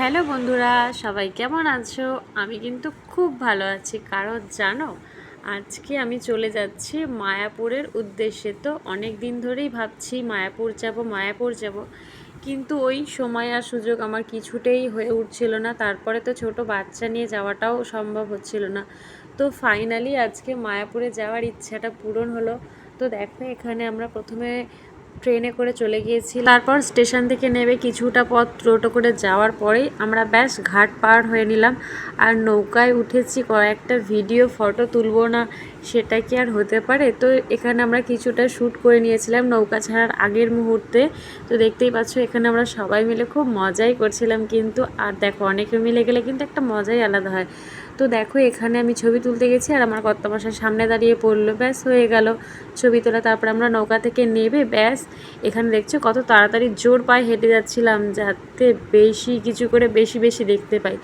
Hello বন্ধুরা, সবাই কেমন আছো? আমি কিন্তু খুব ভালো আছি। কারণ জানো, আজকে আমি চলে যাচ্ছি মায়াপুরের উদ্দেশ্যে। তো অনেক দিন ধরেই ভাবছি মায়াপুর যাব মায়াপুর যাব। কিন্তু ওই সময় আর সুযোগ আমার কিছুতেই হয়ে উঠছিল না। তারপরে তো ছোট বাচ্চা নিয়ে যাওয়াটাও সম্ভব হচ্ছিল না। তো ফাইনালি আজকে মায়াপুরে যাওয়ার ইচ্ছাটা পূরণ হলো। তো দেখো, এখানে আমরা প্রথমে ট্রেনে করে চলে গিয়েছি তারপর স্টেশন থেকে নেবে কিছুটা পথ টোটো করে যাওয়ার পরেই আমরা ব্যাস ঘাট পার হয়ে নিলাম। আর নৌকায় উঠেছি কয়েকটা ভিডিও, ফটো তুলবো না সেটা কি আর হতে পারে? তো এখানে আমরা কিছুটা শ্যুট করে নিয়েছিলাম নৌকা ছাড়ার আগের মুহূর্তে। তো দেখতেই পাচ্ছ, এখানে আমরা সবাই মিলে খুব মজাই করছিলাম কিন্তু, আর দেখো, অনেকে মিলে গেলে কিন্তু একটা মজাই আলাদা হয়। তো দেখো, এখানে আমি ছবি তুলতে গেছি আর আমার কর্তামশার সামনে দাঁড়িয়ে পড়ল। ব্যাস, হয়ে গেল। ছবি তোলা, তারপর আমরা নৌকা থেকে নেবে, ব্যাস। এখানে দেখছ, কত তাড়াতাড়ি জোর পায়ে হেঁটে যাচ্ছিলাম যাতে বেশি কিছু করে বেশি বেশি দেখতে পাই।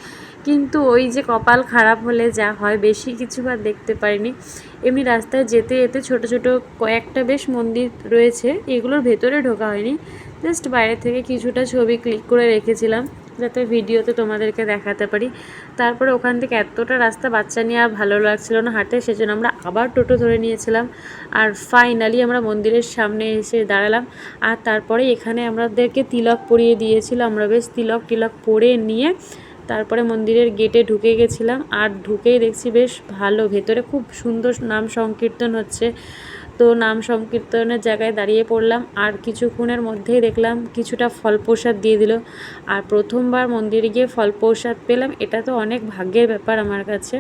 কিন্তু ওই যে কপাল খারাপ হলে যা হয়, বেশি কিছু আর দেখতে পারিনি। এমনি রাস্তায় যেতে যেতে ছোট ছোট কয়েকটা বেশ মন্দির রয়েছে, এগুলোর ভেতরে ঢোকা হয়নি। জাস্ট বাইরে থেকে কিছুটা ছবি ক্লিক করে রেখেছিলাম, যাতে ভিডিওতে তোমাদেরকে দেখাতে পারি। তারপরে ওখান থেকে এতটা রাস্তা বাচ্চা নিয়ে আর ভালো লাগছিল না হাঁটতে, সেজন্য আমরা আবার টোটো ধরে নিয়েছিলাম। আর ফাইনালি আমরা মন্দিরের সামনে এসে দাঁড়ালাম। আর তারপরে এখানে আমাদেরকে তিলক পরিয়ে দিয়েছিল, আমরা বেশ তিলক টিলক পরে নিয়ে তারপরে মন্দিরের গেটে ঢুকে গেছিলাম আর ঢুকেই দেখছি বেশ ভালো। ভেতরে খুব সুন্দর নাম সংকীর্তন হচ্ছে। তো নাম সংকীর্তনের জায়গায় দাঁড়িয়ে পড়লাম আর কিছুক্ষণের মধ্যেই দেখলাম কিছুটা ফল প্রসাদ দিয়ে দিল। আর প্রথমবার মন্দিরে গিয়ে ফল প্রসাদ পেলাম, এটা তো অনেক ভাগ্যের ব্যাপার আমার কাছে।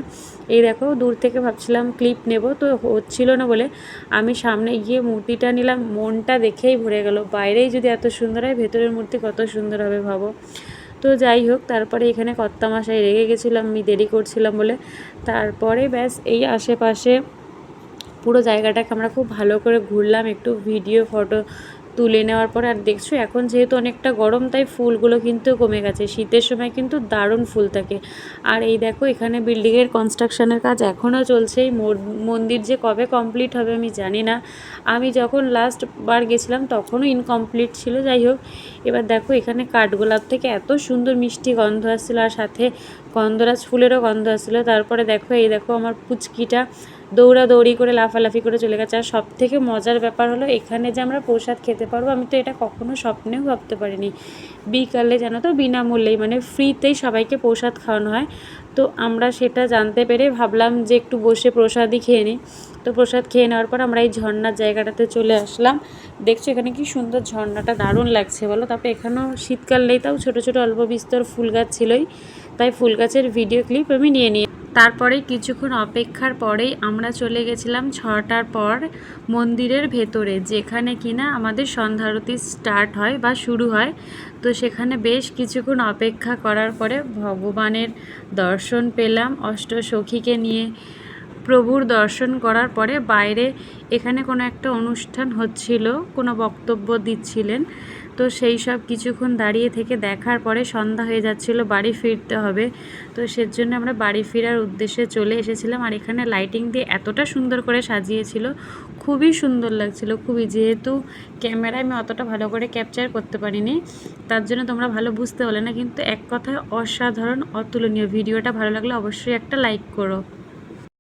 এই দেখো, দূর থেকে ভাবছিলাম ক্লিপ নেব, তো হচ্ছিল না বলে আমি সামনে গিয়ে মূর্তিটা নিলাম, মনটা দেখেই ভরে গেল। বাইরেই যদি এত সুন্দর হয়, ভেতরের মূর্তি কত সুন্দর হবে ভাবো। তো যাই হোক, তারপরে এখানে কর্তামাশাই রেগে গেছিলাম, আমি দেরি করছিলাম বলে। তারপরে ব্যাস, এই আশেপাশে পুরো জায়গাটাকে আমরা খুব ভালো করে ঘুরলাম, একটু ভিডিও ফটো তুলে নেওয়ার পর আর দেখছ, এখন যেহেতু অনেকটা গরম, তাই ফুলগুলো কিন্তু কমে গেছে। শীতের সময় কিন্তু দারুণ ফুল থাকে। আর এই দেখো, এখানে বিল্ডিংয়ের কনস্ট্রাকশনের কাজ এখনও চলছে। এই মন্দির যে কবে কমপ্লিট হবে আমি জানি না। আমি যখন লাস্ট বার গেছিলাম, তখনও ইনকমপ্লিট ছিল। যাই হোক, এবার দেখো, এখানে কাঠগোলাপ থেকে এত সুন্দর মিষ্টি গন্ধ আসছিল। আর সাথে গন্ধরাজ ফুলেরও গন্ধ আসছিল। তারপরে দেখো, এই দেখো আমার পুচকিটা। দৌড়াদৌড়ি করে, লাফালাফি করে চলে গেছে। আর সব থেকে মজার ব্যাপার হলো, এখানে যে আমরা প্রসাদ খেতে পারব, আমি তো এটা কখনো স্বপ্নেও ভাবতে পারিনি। বিকালে জানো তো, বিনামূল্যেই মানে ফ্রিতেই সবাইকে প্রসাদ খাওয়ানো হয়। তো আমরা সেটা জানতে পেরে ভাবলাম যে একটু বসে প্রসাদই খেয়ে নিই। তো প্রসাদ খেয়ে নেওয়ার পর আমরা এই ঝর্নার জায়গাটাতে চলে আসলাম। দেখছ এখানে কি সুন্দর ঝর্নাটা দারুণ লাগছে বলো। তারপরে এখানেও শীতকাল নেই, তাও ছোটো ছোটো অল্প বিস্তর ফুল গাছ ছিলই। তাই ফুল গাছের ভিডিও ক্লিপ আমি নিয়ে নিই তারপরে কিছুক্ষণ অপেক্ষার পরেই আমরা চলে গেছিলাম ছটার পর মন্দিরের ভেতরে, যেখানে কিনা আমাদের সন্ধ্যারতি স্টার্ট হয় বা শুরু হয়। তো সেখানে বেশ কিছুক্ষণ অপেক্ষা করার পরে ভগবানের দর্শন পেলাম অষ্ট সখীকে নিয়ে। প্রভুর দর্শন করার পরে বাইরে এখানে কোনো একটা অনুষ্ঠান হচ্ছিল, কোনো বক্তব্য দিচ্ছিলেন। তো সেই সব কিছুক্ষণ দাঁড়িয়ে থেকে দেখার পরে সন্ধ্যা হয়ে যাচ্ছিল, বাড়ি ফিরতে হবে। তো সেজন্য আমরা বাড়ি ফেরার উদ্দেশ্যে চলে এসেছিলাম আর এখানে লাইটিং দিয়ে এতটা সুন্দর করে সাজিয়েছিল, খুবই সুন্দর লাগছিল, খুবই। যেহেতু ক্যামেরায় আমি অতটা ভালো করে ক্যাপচার করতে পারিনি, তার জন্য তোমরা ভালো বুঝতে পারলে না, কিন্তু এক কথায় অসাধারণ, অতুলনীয়। ভিডিওটা ভালো লাগলে অবশ্যই একটা লাইক করো।